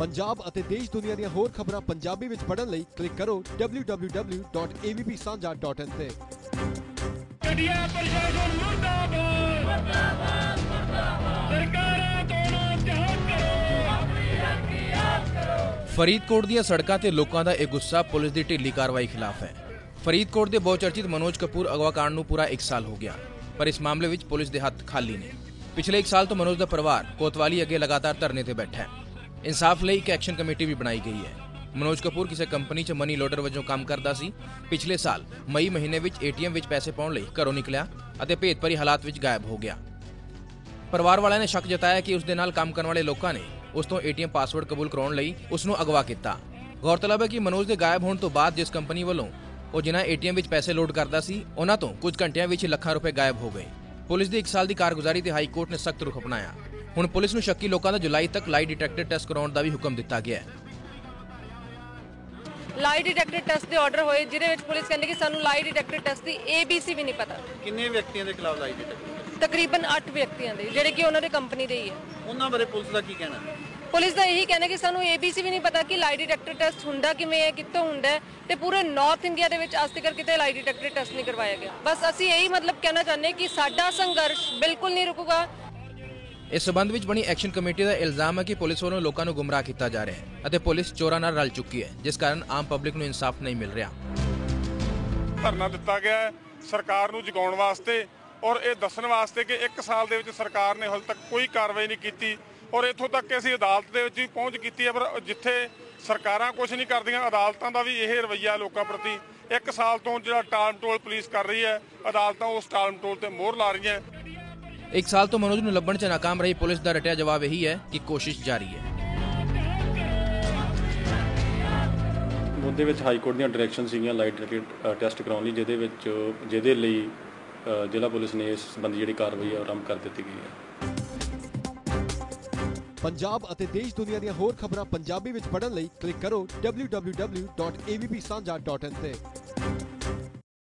ਪੰਜਾਬ ਅਤੇ ਦੇਸ਼ ਦੁਨੀਆ ਦੀਆਂ ਹੋਰ ਖਬਰਾਂ ਪੰਜਾਬੀ ਵਿੱਚ ਪੜ੍ਹਨ ਲਈ ਕਲਿੱਕ ਕਰੋ www.avpsanja.in ਤੇ। ਗੱਡੀਆਂ ਪ੍ਰਸ਼ਾਸਨ ਮੁਰਦਾਬਾਦ। ਮੁਰਦਾਬਾਦ ਮੁਰਦਾਬਾਦ ਸਰਕਾਰਾਂ ਤੋਂ ਨਾ ਝਾਕ ਕਰੋ। ਫਰੀਦਕੋਟ ਦੀਆਂ ਸੜਕਾਂ ਤੇ ਲੋਕਾਂ ਦਾ ਇਹ ਗੁੱਸਾ ਪੁਲਿਸ ਦੀ ਢਿੱਲੀ ਕਾਰਵਾਈ ਖਿਲਾਫ ਹੈ। ਫਰੀਦਕੋਟ ਦੇ ਬਹੁਚਰਚਿਤ ਮਨੋਜ ਕਪੂਰ ਅਗਵਾ ਕਾਂਡ ਨੂੰ ਪੂਰਾ 1 ਸਾਲ ਹੋ ਗਿਆ ਪਰ ਇਸ ਮਾਮਲੇ ਵਿੱਚ ਪੁਲਿਸ ਦੇ ਹੱਥ ਖਾਲੀ ਨੇ। ਪਿਛਲੇ 1 ਸਾਲ ਤੋਂ ਮਨੋਜ ਦਾ ਪਰਿਵਾਰ ਕੋਤਵਾਲੀ ਅੱਗੇ ਲਗਾਤਾਰ ਧਰਨੇ ਤੇ ਬੈਠਾ ਹੈ। ਇਨਸਾਫ ਲਈ ਇੱਕ ਐਕਸ਼ਨ ਕਮੇਟੀ ਵੀ ਬਣਾਈ ਗਈ ਹੈ। ਮਨੋਜ ਕਪੂਰ ਕਿਸੇ ਕੰਪਨੀ 'ਚ ਮਨੀ ਲੋਡਰ ਵਜੋਂ ਕੰਮ ਕਰਦਾ ਸੀ। ਪਿਛਲੇ ਸਾਲ ਮਈ ਮਹੀਨੇ ਵਿੱਚ ਏਟੀਐਮ ਵਿੱਚ ਪੈਸੇ ਪਾਉਣ ਲਈ ਘਰੋਂ ਨਿਕਲਿਆ ਅਤੇ ਭੇਤਭਰੀ ਹਾਲਾਤ ਵਿੱਚ ਗਾਇਬ ਹੋ ਗਿਆ। ਪਰਿਵਾਰ ਵਾਲਿਆਂ ਨੇ ਸ਼ੱਕ ਜਤਾਇਆ ਕਿ ਉਸ ਦੇ ਨਾਲ ਕੰਮ ਕਰਨ ਵਾਲੇ ਲੋਕਾਂ ਨੇ ਉਸ ਤੋਂ ਏਟੀਐਮ ਪਾਸਵਰਡ ਕਬੂਲ ਕਰਾਉਣ ਲਈ ਉਸ ਨੂੰ ਅਗਵਾ ਕੀਤਾ। ਗੌਰਤਲਬ ਹੈ ਕਿ ਮਨੋਜ ਦੇ ਗਾਇਬ ਹੋਣ ਤੋਂ ਬਾਅਦ ਜਿਸ ਕੰਪਨੀ ਵੱਲੋਂ ਉਹ ਜਿਨ੍ਹਾਂ ਏਟੀਐਮ ਵਿੱਚ ਪੈਸੇ ਲੋਡ ਕਰਦਾ ਸੀ, ਉਹਨਾਂ ਤੋਂ ਕੁਝ ਘੰਟਿਆਂ ਵਿੱਚ ਲੱਖਾਂ ਰੁਪਏ ਗਾਇਬ ਹੋ ਗਏ। ਪੁਲਿਸ ਦੀ 1 ਸਾਲ ਦੀ ਕਾਰਗੁਜ਼ਾਰੀ ਤੇ ਹਾਈ ਕੋਰਟ ਨੇ ਸਖਤ ਰੁਖ ਅਪਣਾਇਆ। ਹੁਣ ਪੁਲਿਸ ਨੂੰ ਸ਼ੱਕੀ ਲੋਕਾਂ ਦਾ ਜੁਲਾਈ ਤੱਕ ਲਾਈ ਡਿਟੈਕਟਰ ਟੈਸਟ ਕਰਾਉਣ ਦਾ ਵੀ ਹੁਕਮ ਦਿੱਤਾ ਗਿਆ ਹੈ। ਲਾਈ ਡਿਟੈਕਟਰ ਟੈਸਟ ਦੇ ਆਰਡਰ ਹੋਏ ਜਿਹਦੇ ਵਿੱਚ ਪੁਲਿਸ ਕਹਿੰਦੀ ਕਿ ਸਾਨੂੰ ਲਾਈ ਡਿਟੈਕਟਰ ਟੈਸਟ ਦੀ ABC ਵੀ ਨਹੀਂ ਪਤਾ। ਕਿੰਨੇ ਵਿਅਕਤੀਆਂ ਦੇ ਖਿਲਾਫ ਲਾਈ ਦਿੱਤੀ ਤਕਰੀਬਨ 8 ਵਿਅਕਤੀਆਂ ਦੇ ਜਿਹੜੇ ਕਿ ਉਹਨਾਂ ਦੇ ਕੰਪਨੀ ਦੇ ਹੀ ਹੈ। ਉਹਨਾਂ ਬਾਰੇ ਪੁਲਿਸ ਦਾ ਕੀ ਕਹਿਣਾ? ਪੁਲਿਸ ਦਾ ਇਹੀ ਕਹਿਣਾ ਕਿ ਸਾਨੂੰ ABC ਵੀ ਨਹੀਂ ਪਤਾ ਕਿ ਲਾਈ ਡਿਟੈਕਟਰ ਟੈਸਟ ਹੁੰਦਾ ਕਿਵੇਂ ਹੈ ਕਿੱਥੋਂ ਹੁੰਦਾ ਹੈ ਤੇ ਪੂਰੇ ਨਾਰਥ ਇੰਡੀਆ ਦੇ ਵਿੱਚ ਅੱਜ ਤੱਕ ਕਿਤੇ ਲਾਈ ਡਿਟੈਕਟਰ ਟੈਸਟ ਨਹੀਂ ਕਰਵਾਇਆ ਗਿਆ। ਬਸ ਅਸੀਂ ਇਹੀ ਮਤਲਬ ਕਹਿਣਾ ਚਾਹੁੰਦੇ ਕਿ ਸਾਡਾ ਸੰਘਰਸ਼ ਬਿਲਕੁਲ ਨਹੀਂ ਰੁਕੂਗਾ। ਇਸ ਸਬੰਧ ਵਿੱਚ ਬਣੀ ਐਕਸ਼ਨ ਕਮੇਟੀ ਦਾ ਇਲਜ਼ਾਮ ਹੈ ਕਿ ਪੁਲਿਸ ਵੱਲੋਂ ਲੋਕਾਂ ਨੂੰ ਗੁੰਮਰਾਹ ਕੀਤਾ ਜਾ ਰਿਹਾ ਹੈ ਅਤੇ ਪੁਲਿਸ ਚੋਰਾਂ ਨਾਲ ਰਲ ਚੁੱਕੀ ਹੈ, ਜਿਸ ਕਾਰਨ ਆਮ ਪਬਲਿਕ ਨੂੰ ਇਨਸਾਫ ਨਹੀਂ ਮਿਲ ਰਿਹਾ। ਧਰਨਾ ਦਿੱਤਾ ਗਿਆ ਹੈ ਸਰਕਾਰ ਨੂੰ ਜਗਾਉਣ ਵਾਸਤੇ ਔਰ ਇਹ ਦੱਸਣ ਵਾਸਤੇ ਕਿ 1 ਸਾਲ ਦੇ ਵਿੱਚ ਸਰਕਾਰ ਨੇ ਹਾਲੇ ਤੱਕ ਕੋਈ ਕਾਰਵਾਈ ਨਹੀਂ ਕੀਤੀ ਔਰ ਇੱਥੋਂ ਤੱਕ ਕਿ ਅਸੀਂ ਅਦਾਲਤ ਦੇ ਵਿੱਚ ਵੀ ਪਹੁੰਚ ਕੀਤੀ ਹੈ ਪਰ ਜਿੱਥੇ ਸਰਕਾਰਾਂ ਕੁਝ ਨਹੀਂ ਕਰਦੀਆਂ, ਅਦਾਲਤਾਂ ਦਾ ਵੀ ਇਹ ਰਵੱਈਆ ਲੋਕਾਂ ਪ੍ਰਤੀ 1 ਸਾਲ ਤੋਂ ਜਿਹੜਾ ਟਾਲਮ ਟੋਲ ਪੁਲਿਸ ਕਰ ਰਹੀ ਹੈ, ਅਦਾਲਤਾਂ ਉਸ ਟਾਲਮ ਟੋਲ ਤੇ ਮੋਹਰ ਲਾ ਰਹੀਆਂ। ਇੱਕ ਸਾਲ ਤੋਂ ਮਨੋਜ ਨੂੰ ਲੱਭਣ 'ਚ ਨਾਕਾਮ ਰਹੀ ਪੁਲਿਸ ਦਾ ਰਟਿਆ ਜਵਾਬ ਇਹੀ ਹੈ ਕਿ ਕੋਸ਼ਿਸ਼ ਜਾਰੀ ਹੈ। ਉਹਦੇ ਵਿੱਚ ਹਾਈ ਕੋਰਟ ਦੀਆਂ ਡਾਇਰੈਕਸ਼ਨ ਸੀਗੀਆਂ ਲਾਈਟ ਟੈਸਟ ਕਰਾਉਣ ਲਈ ਜਿਹਦੇ ਵਿੱਚ ਜਿਹਦੇ ਲਈ ਜ਼ਿਲ੍ਹਾ ਪੁਲਿਸ ਨੇ ਇਸ ਸੰਬੰਧੀ ਜਿਹੜੀ ਕਾਰਵਾਈ ਹੈ ਆਰੰਭ ਕਰ ਦਿੱਤੀ ਗਈ ਹੈ। ਪੰਜਾਬ ਅਤੇ ਦੇਸ਼ ਦੁਨੀਆ ਦੀਆਂ ਹੋਰ ਖਬਰਾਂ ਪੰਜਾਬੀ ਵਿੱਚ ਪੜ੍ਹਨ ਲਈ ਕਲਿੱਕ ਕਰੋ www.avpsanja.in ਤੇ।